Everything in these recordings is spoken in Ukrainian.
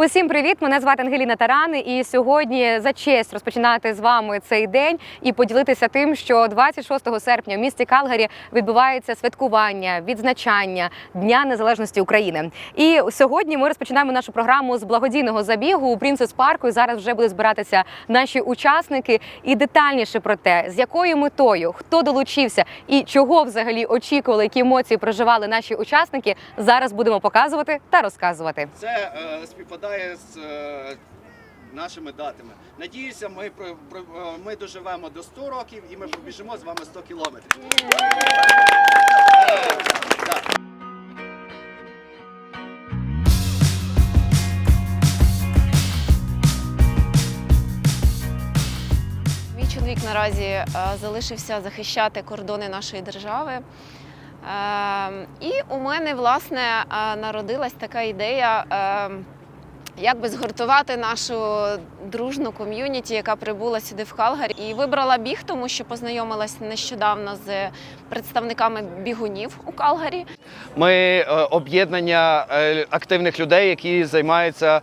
Усім привіт! Мене звати Ангеліна Таран. І сьогодні за честь розпочинати з вами цей день і поділитися тим, що 26 серпня в місті Калгарі відбувається святкування, відзначання Дня Незалежності України. І сьогодні ми розпочинаємо нашу програму з благодійного забігу у Принцес Парку. І зараз вже будуть збиратися наші учасники. І детальніше про те, з якою метою, хто долучився і чого взагалі очікували, які емоції проживали наші учасники. Зараз будемо показувати та розказувати. Це е, співпадає з е, нашими датами. Надіюся, ми про, про- е, ми доживемо до 100 років і ми пробіжимо з вами 100 кілометрів. Мій чоловік наразі е, залишився захищати кордони нашої держави. Е, І у мене власне е, народилась така ідея, е, як би згуртувати нашу дружну ком'юніті, яка прибула сюди в Калгарі. І вибрала біг, тому що познайомилась нещодавно з представниками бігунів у Калгарі. Ми е, об'єднання е, активних людей, які займаються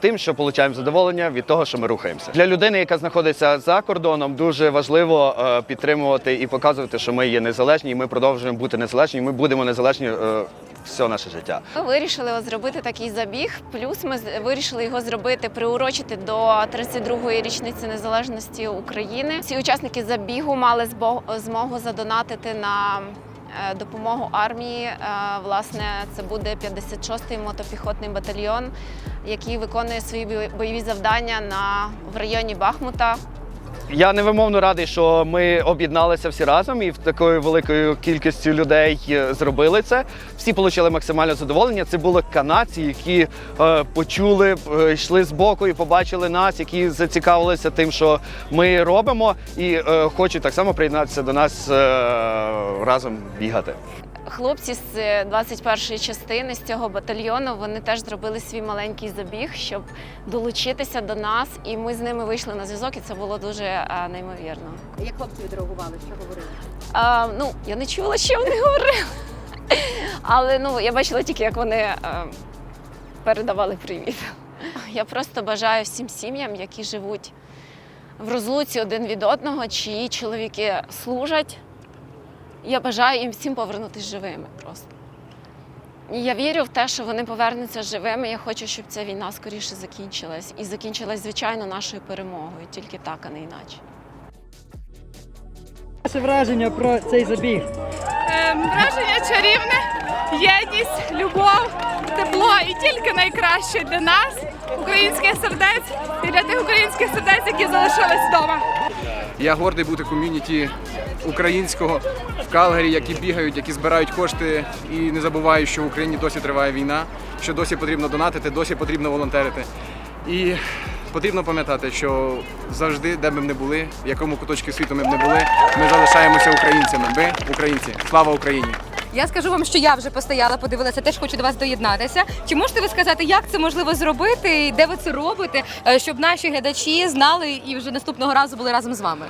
тим, що отримуємо задоволення від того, що ми рухаємося. Для людини, яка знаходиться за кордоном, дуже важливо е, підтримувати і показувати, що ми є незалежні, і ми продовжуємо бути незалежні. і Ми будемо незалежні е, все наше життя. Ми вирішили зробити такий забіг. Плюс ми вирішили його зробити, приурочити до 32-ї річниці незалежності України. Всі учасники забігу мали змогу задонатити на е, допомогу армії. Е, Власне, це буде 56-й мотопіхотний батальйон, який виконує свої бойові завдання на в районі Бахмута. Я невимовно радий, що ми об'єдналися всі разом і в такою великою кількістю людей е, зробили це. Всі отримали максимальне задоволення. Це були канадці, які е, почули, е, йшли з боку і побачили нас, які зацікавилися тим, що ми робимо, і е, хочуть так само приєднатися до нас е, разом бігати. Хлопці з е, 21-ї частини з цього батальйону вони теж зробили свій маленький забіг, щоб долучитися до нас, і ми з ними вийшли на зв'язок, і це було дуже е, неймовірно. Як хлопці відреагували, що говорили? А, ну я не чула, що вони говорили, але ну я бачила тільки, як вони е, передавали привіт. Я просто бажаю всім сім'ям, які живуть в розлуці один від одного, чиї чоловіки служать. Я бажаю їм всім повернутися живими просто. Я вірю в те, що вони повернуться живими. Я хочу, щоб ця війна скоріше закінчилась. І закінчилась, звичайно, нашою перемогою. Тільки так, а не іначе. Ваше враження про цей забіг? Ем, Враження чарівне, єдність, любов, тепло і тільки найкраще для нас, українських сердець і для тих українських сердець, які залишились вдома. Я гордий бути ком'юніті українського в Калгарі, які бігають, які збирають кошти і не забувають, що в Україні досі триває війна, що досі потрібно донатити, досі потрібно волонтерити. І потрібно пам'ятати, що завжди, де б ми не були, в якому куточку світу ми б не були, ми залишаємося українцями. Ми українці. Слава Україні! Я скажу вам, що я вже постояла, подивилася, теж хочу до вас доєднатися. Чи можете ви сказати, як це можливо зробити, і де ви це робите, е, щоб наші глядачі знали і вже наступного разу були разом з вами?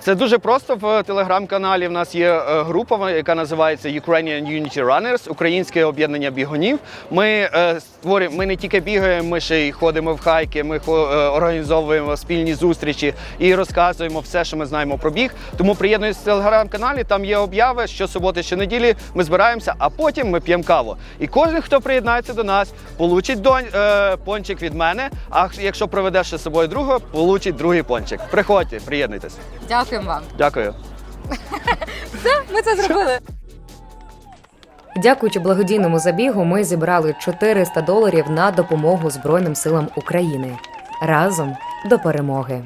Це дуже просто. В телеграм-каналі в нас є е, група, яка називається Ukrainian Unity Runners, Українське об'єднання бігунів. Ми е, створюємо, ми не тільки бігаємо, ми ще й ходимо в хайки, ми організовуємо спільні зустрічі і розказуємо все, що ми знаємо про біг. Тому приєднуйтесь в телеграм-каналі, там є обяви щосуботи, щонеділі. Ми збираємося, а потім ми п'ємо каву. І кожен, хто приєднається до нас, получить донь, е, пончик від мене. А якщо проведеш ще з собою другого, получить другий пончик. Приходьте, приєднуйтесь. Дякуємо вам. Дякую. Ми це зробили. Дякуючи благодійному забігу, ми зібрали 400 доларів на допомогу Збройним силам України. Разом до перемоги.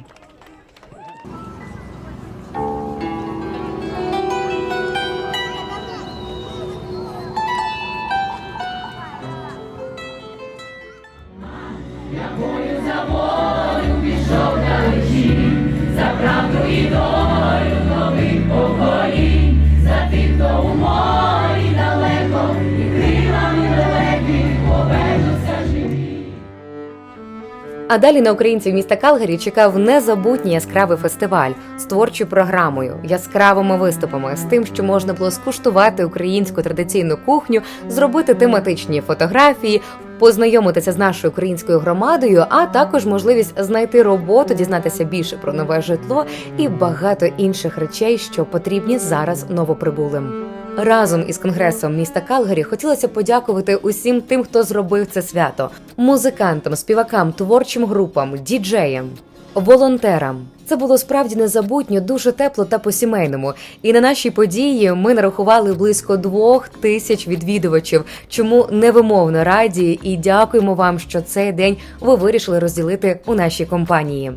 А далі на українців міста Калгарі чекав незабутній яскравий фестиваль з творчою програмою, яскравими виступами, з тим, що можна було скуштувати українську традиційну кухню, зробити тематичні фотографії, познайомитися з нашою українською громадою, а також можливість знайти роботу, дізнатися більше про нове житло і багато інших речей, що потрібні зараз новоприбулим. Разом із конгресом міста Калгарі хотілося подякувати усім тим, хто зробив це свято: музикантам, співакам, творчим групам, діджеям, волонтерам. Це було справді незабутньо, дуже тепло та по-сімейному. І на нашій події ми нарахували близько двох тисяч відвідувачів. Чому невимовно раді і дякуємо вам, що цей день ви вирішили розділити у нашій компанії.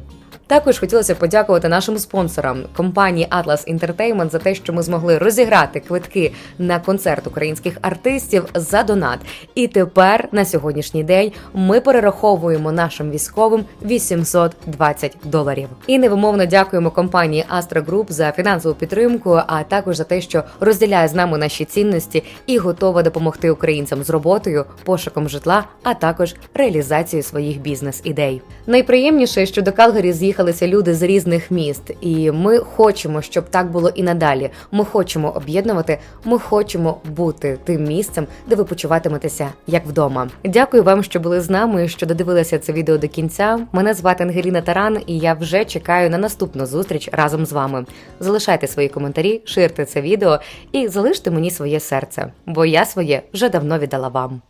Також хотілося подякувати нашим спонсорам компанії Atlas Entertainment за те, що ми змогли розіграти квитки на концерт українських артистів за донат. І тепер на сьогоднішній день ми перераховуємо нашим військовим 820 доларів. І невимовно дякуємо компанії Astra Group за фінансову підтримку, а також за те, що розділяє з нами наші цінності і готова допомогти українцям з роботою, пошуком житла, а також реалізацією своїх бізнес-ідей. Найприємніше, що до Калгарі з'їхалися люди з різних міст, і ми хочемо, щоб так було і надалі. Ми хочемо об'єднувати, ми хочемо бути тим місцем, де ви почуватиметеся як вдома. Дякую вам, що були з нами, що додивилися це відео до кінця. Мене звати Ангеліна Таран, і я вже чекаю на наступну зустріч разом з вами. Залишайте свої коментарі, ширте це відео і залиште мені своє серце, бо я своє вже давно віддала вам.